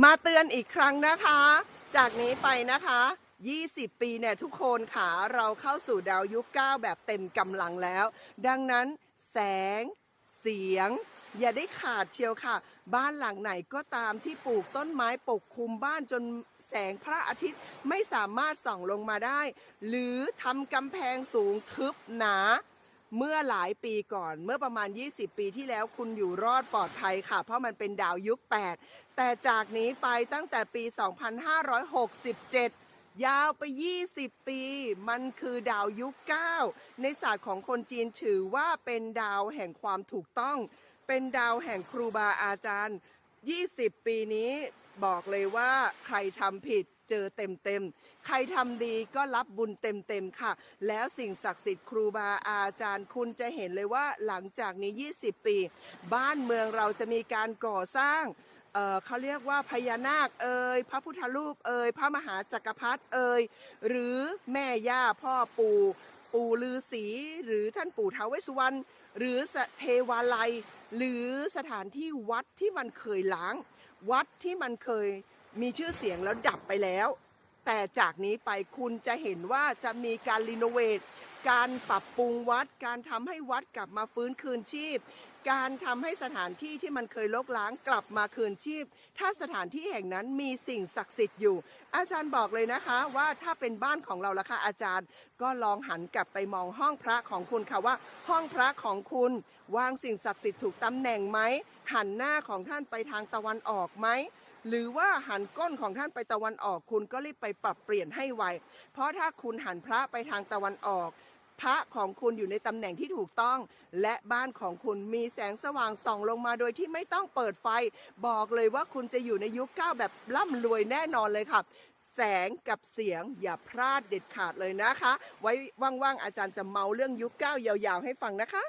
มาเตือนอีกครั้งนะคะ จากนี้ไปนะคะ 20 ปีเนี่ยทุกคนค่ะเราเข้าสู่ดาวยุค 9 แบบเต็มกำลังแล้ว ดังนั้นแสง เสียง อย่าได้ขาดเชียวค่ะ บ้านหลังไหนก็ตามที่ปลูกต้นไม้ปกคลุมบ้านจนแสงพระอาทิตย์ไม่สามารถส่องลงมาได้ หรือทำกำแพงสูงทึบหนา เมื่อหลายปีก่อน เมื่อประมาณ 20 ปีที่แล้วคุณอยู่รอดปลอดภัยค่ะ เพราะมันเป็นดาวยุค 8 แต่จากนี้ไปตั้งแต่ปี 2567 ยาวไป 20 ปี มันคือดาวยุค 9 ในศาสตร์ของคนจีนถือว่าเป็นดาวแห่งความถูกต้อง เป็นดาวแห่งครูบาอาจารย์ 20 ปีนี้บอกเลยว่าใครทำผิด เจอเต็มๆใครทำดีก็รับบุญเต็มๆค่ะ แล้วสิ่งศักดิ์สิทธิ์ครูบาอาจารย์คุณจะเห็นเลยว่าหลังจากนี้ 20 ปี บ้านเมืองเราจะมีการก่อสร้างเเขาเรียกว่าพญานาคเอ่ยพระพุทธรูปเอ่ยพระมหาจักรพรรดิเอ่ยหรือแม่ย่าพ่อปู่ปู่ฤาษีหรือท่านปู่ท้าวเวสสุวรรณหรือเทวาลัย หรือสถานที่วัดที่มันเคยล้าง วัดที่มันเคย มีชื่อเสียงแล้วดับไปแล้ว แต่จากนี้ไปคุณจะเห็นว่าจะมีการรีโนเวทการปรับปรุงวัด การทำให้วัดกลับมาฟื้นคืนชีพ การทำให้สถานที่ที่มันเคยลกล้างกลับมาคืนชีพ ถ้าสถานที่แห่งนั้นมีสิ่งศักดิ์สิทธิ์อยู่ อาจารย์บอกเลยนะคะว่าถ้าเป็นบ้านของเราละคะอาจารย์ ก็ลองหันกลับไปมองห้องพระของคุณค่ะว่า ห้องพระของคุณวางสิ่งศักดิ์สิทธิ์ถูกตำแหน่งไหมหันหน้าของท่านไปทางตะวันออกไหม หรือว่าหันก้นของท่านไปตะวันออก คุณก็รีบไปปรับเปลี่ยนให้ไว เพราะถ้าคุณหันพระไปทางตะวันออก พระของคุณอยู่ในตำแหน่งที่ถูกต้อง และบ้านของคุณมีแสงสว่างส่องลงมาโดยที่ไม่ต้องเปิดไฟ บอกเลยว่าคุณจะอยู่ในยุคเก้าแบบร่ำรวยแน่นอนเลยค่ะแสงกับเสียงอย่าพลาดเด็ดขาดเลยนะคะ ไว้ว่างๆอาจารย์จะเมาเรื่องยุคเก้ายาวๆให้ฟังนะคะ